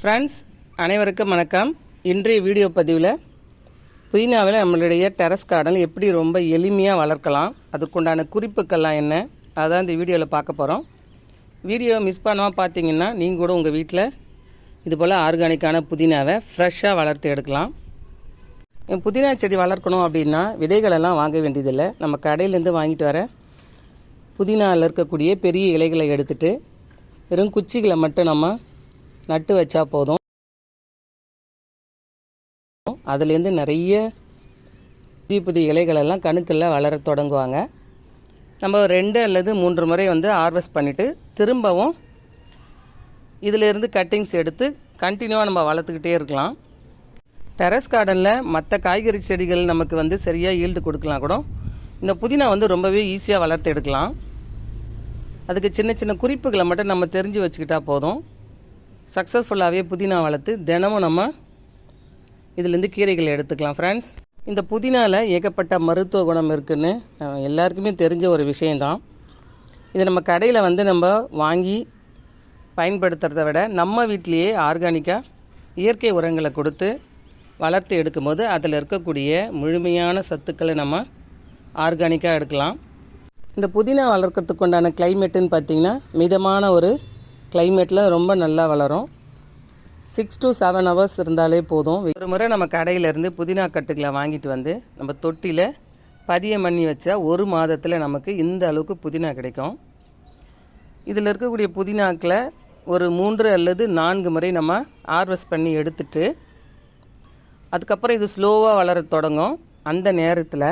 Friends அனைவருக்கும் வணக்கம். இன்றைய வீடியோ பதிவில் புதினாவில் நம்மளுடைய டெரஸ் கார்டன் எப்படி ரொம்ப எளிமையாக வளர்க்கலாம் அதுக்குண்டான குறிப்புக்கள்லாம் என்ன அதான் இந்த வீடியோவில் பார்க்க போகிறோம் வீடியோ மிஸ் பண்ணாமல் பார்த்தீங்கன்னா நீங்கள் கூட உங்கள் வீட்டில் இது போல் ஆர்கானிக்கான புதினாவை ஃப்ரெஷ்ஷாக வளர்த்து எடுக்கலாம். என் புதினா செடி வளர்க்கணும் அப்படின்னா விதைகளெல்லாம் வாங்க வேண்டியதில்லை. நம்ம கடையிலேருந்து வாங்கிட்டு வர புதினாவில் இருக்கக்கூடிய பெரிய இலைகளை எடுத்துட்டு வெறும் குச்சிகளை மட்டும் நம்ம நட்டு வச்சா போதும். அதுலேருந்து நிறைய புதிய புதிய இலைகளெல்லாம் கணுக்கில் வளர தொடங்குவாங்க. நம்ம ரெண்டு அல்லது மூன்று முறை வந்து ஹார்வெஸ்ட் பண்ணிவிட்டு திரும்பவும் இதிலேருந்து கட்டிங்ஸ் எடுத்து கண்டினியூவாக நம்ம வளர்த்துக்கிட்டே இருக்கலாம். டெரஸ் கார்டனில் மற்ற காய்கறி செடிகள் நமக்கு வந்து சரியாக ஈல்டு கொடுக்கலாம் கூட. இந்த புதினா வந்து ரொம்பவே ஈஸியாக வளர்த்து எடுக்கலாம். அதுக்கு சின்ன சின்ன குறிப்புகளை மட்டும் நம்ம தெரிஞ்சு வச்சுக்கிட்டா போதும். சக்ஸஸ்ஃபுல்லாகவே புதினா வளர்த்து தினமும் நம்ம இதுலேருந்து கீரைகளை எடுத்துக்கலாம் ஃப்ரெண்ட்ஸ் இந்த புதினாவில் ஏகப்பட்ட மருத்துவ குணம் இருக்குதுன்னு எல்லாருக்குமே தெரிஞ்ச ஒரு விஷயந்தான் இது நம்ம கடையில் வந்து நம்ம வாங்கி பயன்படுத்துகிறத விட நம்ம வீட்டிலேயே ஆர்கானிக்காக இயற்கை உரங்களை கொடுத்து வளர்த்து எடுக்கும்போது அதில் இருக்கக்கூடிய முழுமையான சத்துக்களை நம்ம ஆர்கானிக்காக எடுக்கலாம். இந்த புதினா வளர்க்கறதுக்கு உண்டான கிளைமேட்டுன்னு பார்த்தீங்கன்னா மிதமான ஒரு கிளைமேட்டில் ரொம்ப நல்லா வளரும். சிக்ஸ் டு செவன் ஹவர்ஸ் இருந்தாலே போதும். ஒரு முறை நம்ம கடையிலேருந்து புதினா கட்டுக்களை வாங்கிட்டு வந்து நம்ம தொட்டியில் பதியம் பண்ணி வச்சா ஒரு மாதத்தில் நமக்கு இந்த அளவுக்கு புதினா கிடைக்கும். இதில் இருக்கக்கூடிய புதினாக்களை ஒரு மூன்று அல்லது நான்கு முறை நம்ம ஹார்வெஸ்ட் பண்ணி எடுத்துட்டு அதுக்கப்புறம் இது ஸ்லோவாக வளர தொடங்கும். அந்த நேரத்தில்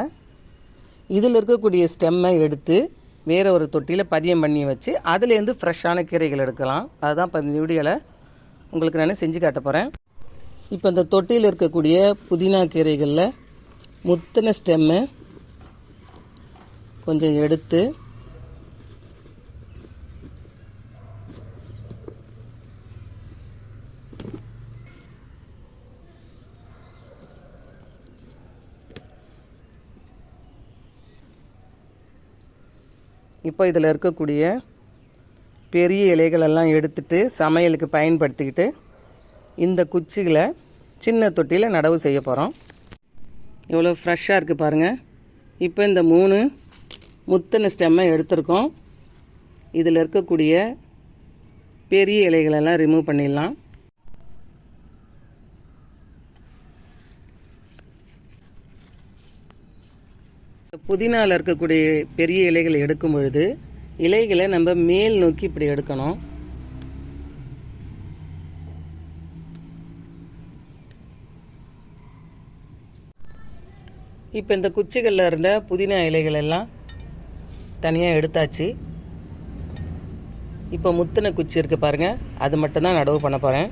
இதில் இருக்கக்கூடிய ஸ்டெம்மை எடுத்து வேறு ஒரு தொட்டியில் பதியம் பண்ணி வச்சு அதுலேருந்து ஃப்ரெஷ்ஷான கீரைகள் எடுக்கலாம். அதுதான் இப்போ இந்த வீடியோவில் உங்களுக்கு நான் செஞ்சு காட்ட போகிறேன் இப்போ இந்த தொட்டியில் இருக்கக்கூடிய புதினா கீரைகளில் முத்தின ஸ்டெம்மு கொஞ்சம் எடுத்து இப்போ இதில் இருக்கக்கூடிய பெரிய இலைகளெல்லாம் எடுத்துட்டு சமையலுக்கு பயன்படுத்திக்கிட்டு இந்த குச்சிகளை சின்ன தொட்டியில் நடவு செய்ய போகிறோம் எவ்வளோ ஃப்ரெஷ்ஷாக இருக்குது பாருங்கள் இப்போ இந்த மூணு முத்தின ஸ்டெம்மை எடுத்திருக்கோம். இதில் இருக்கக்கூடிய பெரிய இலைகளெல்லாம் ரிமூவ் பண்ணிடலாம். புதினாவில் இருக்கக்கூடிய பெரிய இலைகளை எடுக்கும் பொழுது இலைகளை நம்ம மேல் நோக்கி இப்படி எடுக்கணும். இப்போ இந்த குச்சிகளில் இருந்த புதினா இலைகள் எல்லாம் தனியாக எடுத்தாச்சு. இப்போ முத்தின குச்சி இருக்குது பாருங்கள் அது மட்டும்தான் நடவு பண்ண போகிறேன்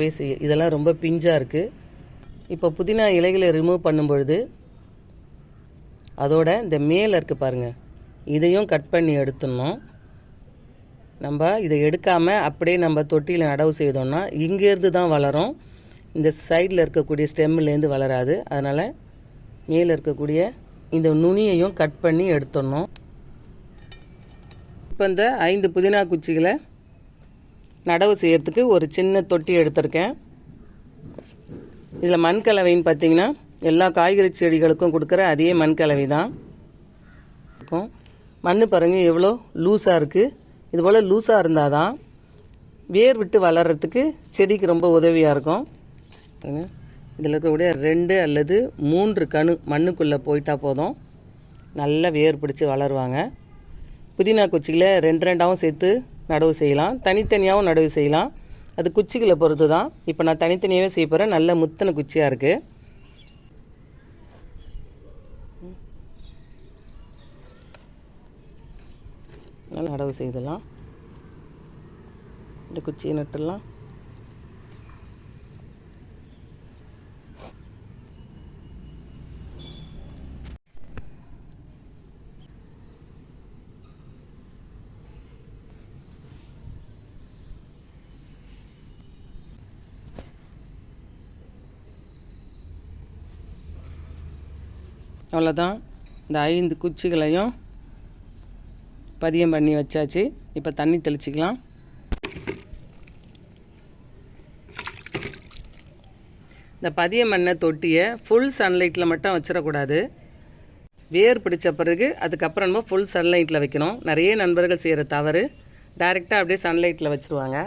பேசி இதெல்லாம் ரொம்ப பிஞ்சாக இருக்குது இப்போ புதினா இலைகளை ரிமூவ் பண்ணும் பொழுது அதோட இந்த மேலே இருக்குது பாருங்கள் இதையும் கட் பண்ணி எடுத்துடணும். நம்ம இதை எடுக்காமல் அப்படியே நம்ம தொட்டியில் நடவு செய்தோம்னா இங்கேருந்து தான் வளரும். இந்த சைடில் இருக்கக்கூடிய ஸ்டெம்லேருந்து வளராது. அதனால் மேலே இருக்கக்கூடிய இந்த நுனியையும் கட் பண்ணி எடுத்துடணும். இப்போ இந்த ஐந்து புதினா குச்சிகளை நடவு செய்கிறதுக்கு ஒரு சின்ன தொட்டி எடுத்திருக்கேன். இதில் மண் கலவைன்னு பார்த்தீங்கன்னா எல்லா காய்கறி செடிகளுக்கும் கொடுக்குற அதே மண் கலவை தான். இருக்கும். மண் பாருங்கள் எவ்வளோ லூஸாக இருக்குது இதுபோல் லூஸாக இருந்தால் தான் வேர் விட்டு வளர்கிறதுக்கு செடிக்கு ரொம்ப உதவியாக இருக்கும். இதில் இருக்கக்கூடிய ரெண்டு அல்லது மூன்று கணு மண்ணுக்குள்ளே போயிட்டால் போதும். நல்லா வேர் பிடிச்சி வளருவாங்க. புதினா குச்சிகளை ரெண்டு ரெண்டாகவும் சேர்த்து நடவு செய்யலாம். தனித்தனியாகவும் நடவு செய்யலாம். அது குச்சிகளை பொறுத்து தான் இப்போ நான் தனித்தனியாகவே செய்ய போகிறேன் நல்ல முத்தன குச்சியாக இருக்குது நல்லா நடவு செய்தலாம். இந்த குச்சியை நட்டுடலாம். அவ்வளோதான் இந்த ஐந்து குச்சிகளையும் பதியம் பண்ணி வச்சாச்சு. இப்போ தண்ணி தெளிச்சிக்கலாம். இந்த பதிய மண்ணை தொட்டியை ஃபுல் சன்லைட்டில் மட்டும் வச்சிடக்கூடாது. வேர் பிடிச்ச பிறகு அதுக்கப்புறம் நம்ம ஃபுல் சன்லைட்டில் வைக்கணும். நிறைய நண்பர்கள் செய்கிற தவறு. டைரெக்டாக அப்படியே சன்லைட்டில் வச்சுருவாங்க.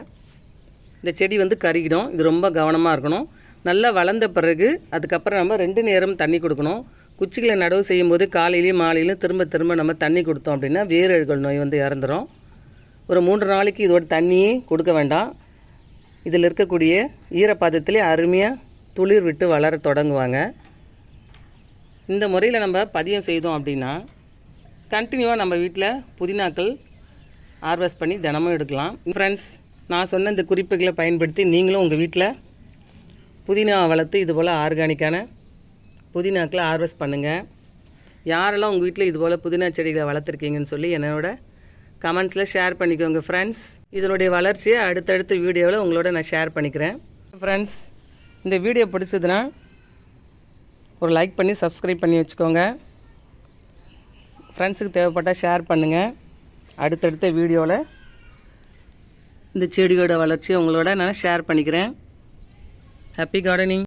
இந்த செடி வந்து கருகிடும். இது ரொம்ப கவனமாக இருக்கணும். நல்லா வளர்ந்த பிறகு அதுக்கப்புறம் நம்ம ரெண்டு நேரம் தண்ணி கொடுக்கணும். குச்சிகளை நடவு செய்யும்போது காலையிலையும் மாலையிலும் திரும்ப திரும்ப நம்ம தண்ணி கொடுத்தோம் அப்படின்னா வேரழுகல் நோய் வந்து இறந்துரும். ஒரு மூன்று நாளைக்கு இதோட தண்ணியே கொடுக்க வேண்டாம். இதில் இருக்கக்கூடிய ஈரப்பாதத்திலே அருமையாக துளிர் விட்டு வளர தொடங்குவாங்க. இந்த முறையில் நம்ம பதியம் செய்தோம் அப்படின்னா கண்டினியூவாக நம்ம வீட்டில் புதினாக்கள் ஹார்வெஸ்ட் பண்ணி தினமும் எடுக்கலாம். ஃப்ரெண்ட்ஸ் நான் சொன்ன இந்த குறிப்புகளை பயன்படுத்தி நீங்களும் உங்கள் வீட்டில் புதினா வளர்த்து இது போல் ஆர்கானிக்கான புதினாக்களை ஹார்வெஸ்ட் பண்ணுங்கள் யாரெல்லாம் உங்கள் வீட்டில் இதுபோல் புதினா செடிகளை வளர்த்துருக்கீங்கன்னு சொல்லி என்னோட கமெண்ட்ஸில் ஷேர் பண்ணிக்கோங்க ஃப்ரெண்ட்ஸ் இதனுடைய வளர்ச்சியை அடுத்தடுத்த வீடியோவில் உங்களோட நான் ஷேர் பண்ணிக்கிறேன். ஃப்ரெண்ட்ஸ் இந்த வீடியோ பிடிச்சதுன்னா ஒரு லைக் பண்ணி சப்ஸ்கிரைப் பண்ணி வச்சுக்கோங்க. ஃப்ரெண்ட்ஸுக்கு தேவைப்பட்டால் ஷேர் பண்ணுங்கள் அடுத்தடுத்த வீடியோவில் இந்த செடியோட வளர்ச்சியை உங்களோட நான் ஷேர் பண்ணிக்கிறேன். Happy gardening